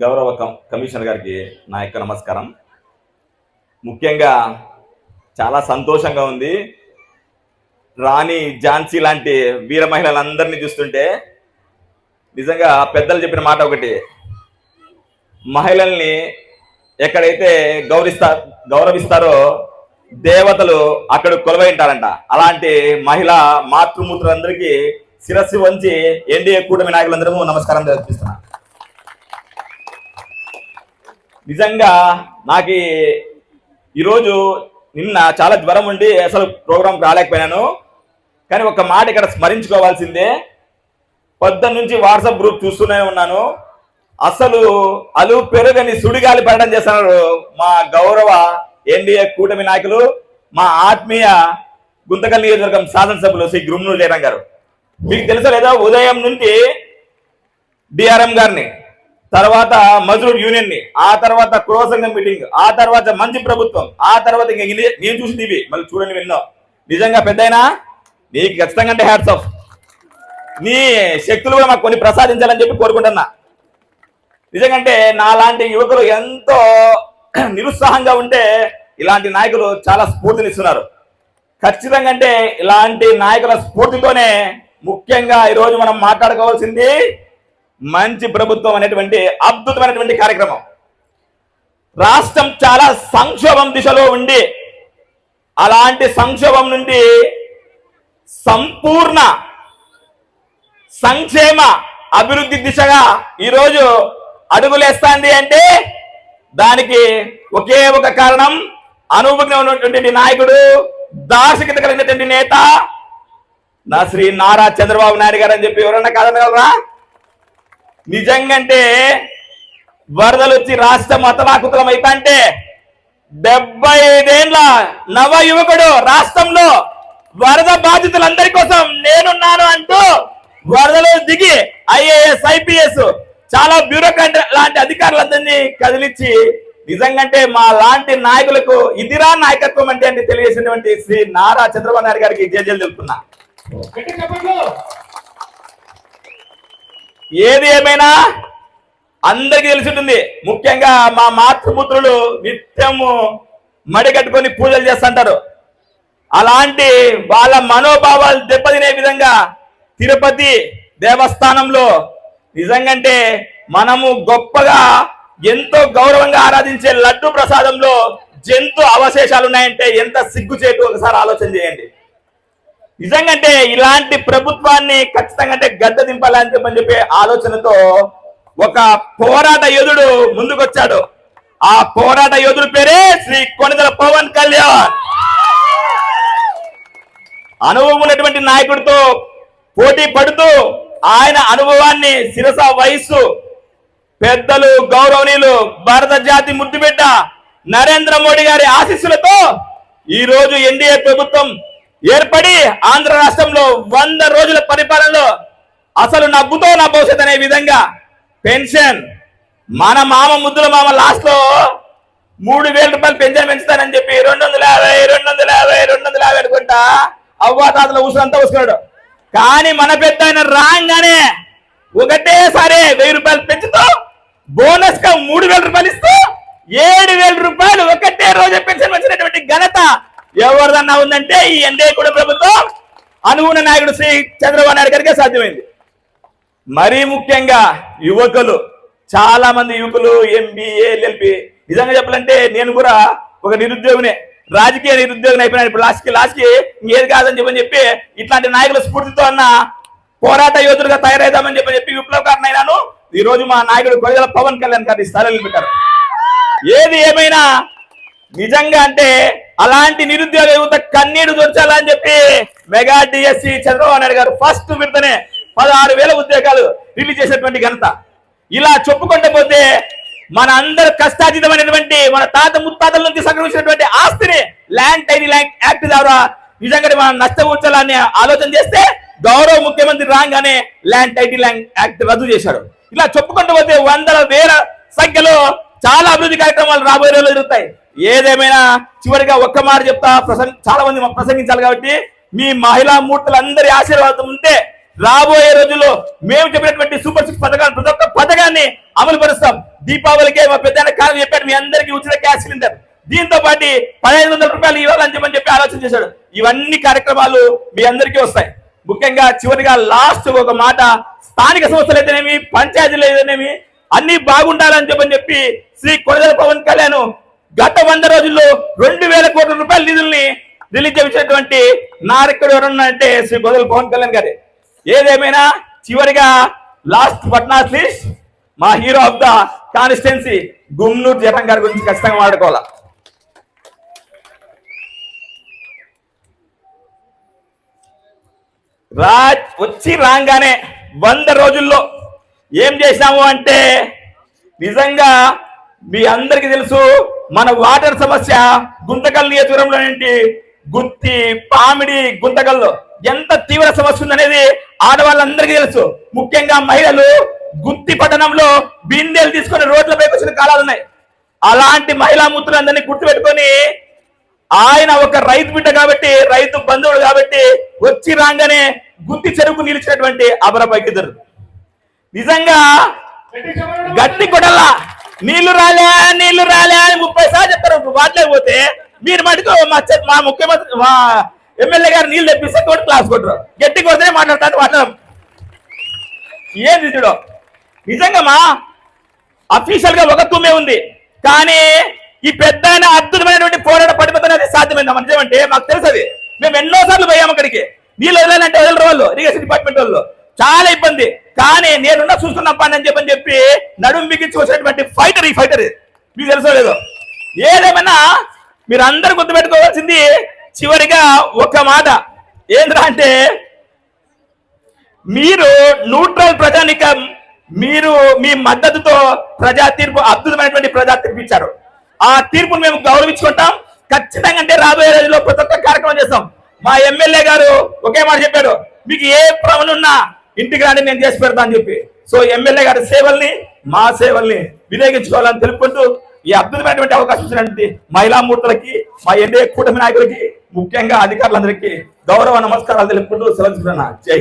గౌరవ కమిషనర్ గారికి నా యొక్క నమస్కారం. ముఖ్యంగా చాలా సంతోషంగా ఉంది. రాణి ఝాన్సీ లాంటి వీర మహిళలందరినీ చూస్తుంటే నిజంగా పెద్దలు చెప్పిన మాట ఒకటి మహిళల్ని ఎక్కడైతే గౌరవిస్తా గౌరవిస్తారో దేవతలు అక్కడ కొలవైంటారంట అలాంటి మహిళ మాతృమూర్తులందరికీ శిరస్సు వంచి ఎన్డీఏ కూటమి నాయకులందరూ నమస్కారం తెలిపిస్తున్నాను నిజంగా నాకు ఈరోజు నిన్న చాలా జ్వరం ఉండి అసలు ప్రోగ్రాం రాలేకపోయాను కానీ ఒక మాట ఇక్కడ స్మరించుకోవాల్సిందే. పొద్దున్న నుంచి వాట్సాప్ గ్రూప్ చూస్తూనే ఉన్నాను. అసలు అలు పెరుగని సుడిగాలి పడడం చేస్తున్నారు మా గౌరవ ఎన్డీఏ కూటమి నాయకులు మా ఆత్మీయ గుంతకల్ నియోజకవర్గం శాసనసభ్యులు శ్రీ గురుమును జయరాం గారు. మీకు తెలుసా లేదా? ఉదయం నుండి డిఆర్ఎం గారిని తర్వాత మజ్రూర్ యూనియన్ని ఆ తర్వాత కురవ మీటింగ్ ఆ తర్వాత మంచి ప్రభుత్వం ఆ తర్వాత ఇంకా నేను చూసింది ఇవి. మళ్ళీ చూడండి విన్నో. నిజంగా పెద్దయినా? నీకు ఖచ్చితంగా అంటే హ్యాట్స్ ఆఫ్ నీ శక్తులు కూడా మాకు కొన్ని ప్రసాదించాలని చెప్పి కోరుకుంటున్నా. నిజంగంటే నాలాంటి యువకులు ఎంతో నిరుత్సాహంగా ఉంటే ఇలాంటి నాయకులు చాలా స్ఫూర్తినిస్తున్నారు. ఖచ్చితంగా అంటే ఇలాంటి నాయకుల స్ఫూర్తితోనే ముఖ్యంగా ఈరోజు మనం మాట్లాడుకోవాల్సింది మంచి ప్రభుత్వం అనేటువంటి అద్భుతమైనటువంటి కార్యక్రమం. రాష్ట్రం చాలా సంక్షోభం దిశలో ఉండి అలాంటి సంక్షోభం నుండి సంపూర్ణ సంక్షేమ అభివృద్ధి దిశగా ఈరోజు అడుగులేస్తాంది అంటే దానికి ఒకే ఒక కారణం అనుభవం ఉన్నటువంటి నాయకుడు దార్శనికత కలిగినటువంటి నేత నా శ్రీ నారా చంద్రబాబు నాయుడు గారు అని చెప్పి ఎవరన్నా కాదనగలరా? నిజంగంటే వరదలు వచ్చి రాష్ట్రం అతలాకుతలం అయితే డెబ్బై ఐదేళ్ళ నవ యువకుడు రాష్ట్రంలో వరద బాధితులందరి కోసం నేనున్నాను అంటూ వరదలో దిగి ఐఏఎస్ ఐపీఎస్ చాలా బ్యూరోక్రాట్ లాంటి అధికారులందరినీ కదిలించి నిజంగంటే మా లాంటి నాయకులకు ఇదిరా నాయకత్వం అంటే అని తెలియజేసినటువంటి శ్రీ నారా చంద్రబాబు నాయుడు గారికి జయజలు తెలుపుతున్నా. ఏది ఏమైనా అందరికీ తెలిసి ఉంటుంది ముఖ్యంగా మా మాతృపుత్రులు నిత్యము మడి కట్టుకొని పూజలు చేస్తుంటారు. అలాంటి వాళ్ళ మనోభావాలు దెబ్బతినే విధంగా తిరుపతి దేవస్థానంలో నిజంగంటే మనము గొప్పగా ఎంతో గౌరవంగా ఆరాధించే లడ్డు ప్రసాదంలో జంతు అవశేషాలు ఉన్నాయంటే ఎంత సిగ్గుచేటు ఒకసారి ఆలోచన చేయండి. నిజంగంటే ఇలాంటి ప్రభుత్వాన్ని ఖచ్చితంగా అంటే గద్ద దింపాలని చెప్పని చెప్పి ఆలోచనతో ఒక పోరాట యోధుడు ముందుకొచ్చాడు. ఆ పోరాట యోధుడు పేరే శ్రీ కొణిదల పవన్ కళ్యాణ్. అనుభవం ఉన్నటువంటి నాయకుడితో పోటీ పడుతూ ఆయన అనుభవాన్ని శిరస వయస్సు పెద్దలు గౌరవనీయులు భారత జాతి ముద్దుబిడ్డ నరేంద్ర మోడీ గారి ఆశీస్సులతో ఈ రోజు ఎన్డీఏ ప్రభుత్వం ఏర్పడి ఆంధ్ర రాష్ట్రంలో వంద రోజుల పరిపాలనలో అసలు నవ్వుతో నా భవిష్యత్ అనే విధంగా పెన్షన్ మన మామ ముద్దుల మామ లాస్ట్లో మూడు వేల రూపాయలు పెన్షన్ పెంచుతానని చెప్పి రెండు వందల యాభై రెండు వందల యాభై రెండు వందల యాభై అనుకుంటా అవ్వా తాతల ఉసురంతా ఉసుకున్నాడు. కానీ మన పెద్ద ఆయన రాగానే ఒకటేసారి వెయ్యి రూపాయలు పెంచుతూ బోనస్గా మూడు వేల రూపాయలు ఇస్తూ ఏడు వేల రూపాయలు ఒకటే రోజు పెన్షన్ వచ్చినటువంటి ఘనత ఎవరిదన్నా ఉందంటే ఈ ఎన్డీఏ కూడా ప్రభుత్వం అనుగుణ నాయకుడు శ్రీ చంద్రబాబు నాయుడు గారికే సాధ్యమైంది. మరీ ముఖ్యంగా యువకులు చాలా మంది యువకులు ఎంబీఏ ఎల్ఎల్పి నిజంగా చెప్పాలంటే నేను కూడా ఒక నిరుద్యోగినే రాజకీయ నిరుద్యోగిని అయిపోయినా ఇప్పుడు లాస్ట్కి లాస్ట్కి ఇంకేది కాదని చెప్పని చెప్పి ఇట్లాంటి నాయకుల స్ఫూర్తితో అన్న పోరాట యోధులుగా తయారైదామని చెప్పని చెప్పి విప్లవకారణ అయినాను ఈ రోజు మా నాయకుడు కొయ్యల పవన్ కళ్యాణ్ గారి స్థాయిలో నిలబెట్టారు ఏది ఏమైనా నిజంగా అంటే అలాంటి నిరుద్యోగ యువత కన్నీడు దొరచాలని చెప్పి mega DSC Chandrababu Naidu garu first విడతనే పదహారు వేల ఉద్యోగాలు రిలీజ్ చేసినటువంటి ఘనత. ఇలా చెప్పుకుంటూ పోతే మన అందరు కష్టాతీతమైనటువంటి మన తాత ముత్తాతల నుంచి సంక్రమించినటువంటి ఆస్తిని ల్యాండ్ టైని ల్యాండ్ యాక్ట్ ద్వారా నిజంగా మనం నష్టపూర్చాలని ఆలోచన చేస్తే గౌరవ ముఖ్యమంత్రి రాగానే ల్యాండ్ టైటిల్ యాక్ట్ రద్దు చేశాడు ఇలా చెప్పుకుంటూ పోతే వందల వేల సంఖ్యలో చాలా అభివృద్ధి కార్యక్రమాలు రాబోయే రోజులు జరుగుతాయి. ఏదేమైనా చివరిగా ఒక్క మాట చెప్తా ప్రసంగ చాలా మంది ప్రసంగించాలి కాబట్టి మీ మహిళా మూర్తులందరి ఆశీర్వాదం ఉంటే రాబోయే రోజుల్లో మేము చెప్పినటువంటి సూపర్ సిక్స్ పథకాలు ప్రతి ఒక్క పథకాన్ని అమలు పరుస్తాం. దీపావళికే మా పెద్ద కాలం చెప్పాడు మీ అందరికీ ఉచిత గ్యాస్ సిలిండర్. దీంతో పాటు పదహైదు వందల రూపాయలు ఇవ్వాలని చెప్పని చెప్పి ఆలోచన చేశాడు. ఇవన్నీ కార్యక్రమాలు మీ అందరికీ వస్తాయి. ముఖ్యంగా చివరిగా లాస్ట్ ఒక మాట స్థానిక సంస్థలు అయితేనేమి పంచాయతీలు అయితేనేమి అన్ని బాగుండాలని చెప్పని చెప్పి శ్రీ కొడదల పవన్ కళ్యాణ్ గత వంద రోజుల్లో రెండు వేల కోట్ల రూపాయల నిధుల్ని రిలీజ్ చేసినటువంటి నారెక్కడు ఎవరన్నా అంటే శ్రీ బదులు పవన్ కళ్యాణ్ గారి. ఏదేమైనా చివరిగా లాస్ట్ బట్ నాట్ లీస్ట్ మా hero of the constituency Gumnur Jagan గారి గురించి ఖచ్చితంగా మాట్లాడుకోవాలా? రాజ్ వచ్చి రాగానే వంద రోజుల్లో ఏం చేశాము అంటే నిజంగా మీ అందరికీ తెలుసు మన వాటర్ సమస్య గుంతకల్ నియోజకవర్గంలో ఏంటి? గుత్తి పామిడి గుంతకల్లో. ఎంత తీవ్ర సమస్య ఉందనేది ఆడవాళ్ళందరికీ తెలుసు. ముఖ్యంగా మహిళలు గుత్తి పట్టణంలో బిందెలు తీసుకొని రోడ్లపైకి వచ్చిన కాలాలు ఉన్నాయి. అలాంటి మహిళా మూర్తులందరినీ గుర్తుపెట్టుకొని ఆయన ఒక రైతు బిడ్డ కాబట్టి రైతు బంధువుడు కాబట్టి వచ్చి రాగానే గుత్తి చెరుకు నిలిచినటువంటి అబరపైకిద్దరు నిజంగా గట్టి కొడలా నీళ్ళు రాలే నీళ్ళు రాలే పోతే మీరు మటుకు మా మా ముఖ్యమంత్రి మా ఎమ్మెల్యే గారు నీళ్ళు తెప్పిస్తే తోటి క్లాస్ కొట్టరు. గట్టి కొడితే మాట్లాడతాను మాట్లాడరు ఏంది చూడు? నిజంగా మా అఫీషియల్గా ఒక తుమ్మే ఉంది. కానీ ఈ పెద్ద ఆయన అద్భుతమైనటువంటి పోరాట పడిపోతే అది సాధ్యమైంది. మన ఏమంటే మాకు తెలుసు అది. మేము ఎన్నో సార్లు పోయాము అక్కడికి. నీళ్ళు వదలాలంటే వదలరు వాళ్ళు ఇరిగేషన్ డిపార్ట్మెంట్ వాళ్ళు. చాలా ఇబ్బంది. కానీ నేనున్నా చూసుకున్న పని అని చెప్పని చెప్పి నడుము బిగించి వచ్చినటువంటి ఫైటర్ ఈ ఫైటర్. మీకు తెలుసో లేదో? ఏదేమైనా మీరందరూ గుర్తుపెట్టుకోవాల్సింది చివరిగా ఒక మాట. ఏంద్రా అంటే మీరు న్యూట్రల్ ప్రజానికం మీరు మీ మద్దతుతో ప్రజా తీర్పు అద్భుతమైనటువంటి ప్రజా తీర్పు ఇచ్చారు. ఆ తీర్పును మేము గౌరవించుకుంటాం. ఖచ్చితంగా అంటే రాబోయే రోజుల్లో ప్రతి ఒక్క కార్యక్రమం చేస్తాం. మా ఎమ్మెల్యే గారు ఒకే మాట చెప్పారు మీకు ఏ పనులున్నా ఇంటికి రాని నేను చేసి పెడతా అని చెప్పి. సో ఎమ్మెల్యే గారి సేవల్ని మా సేవల్ని వినియోగించుకోవాలని తెలుపుకుంటూ ఈ అద్భుతమైనటువంటి అవకాశం ఇచ్చినటువంటి మహిళా మూర్తులకి మా ఎన్డీఏ కూటమి నాయకులకి ముఖ్యంగా అధికారులందరికీ గౌరవ నమస్కారాలు తెలుపుకుంటూ సెలవు జై